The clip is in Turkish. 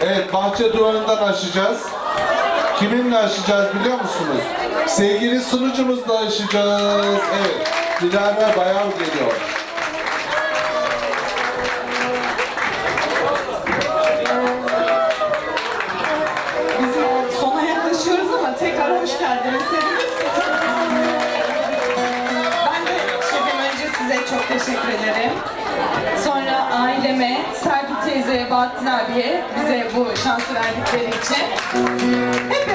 Evet, bahçe duvarından aşacağız. Kiminle aşacağız biliyor musunuz? Sevgili sunucumuzla aşacağız. Evet, Dilara Bayav geliyor. Çok teşekkür ederim. Sonra aileme, Serpil teyzeye, Bahattin abiye bize bu şansı verdikleri için. Hep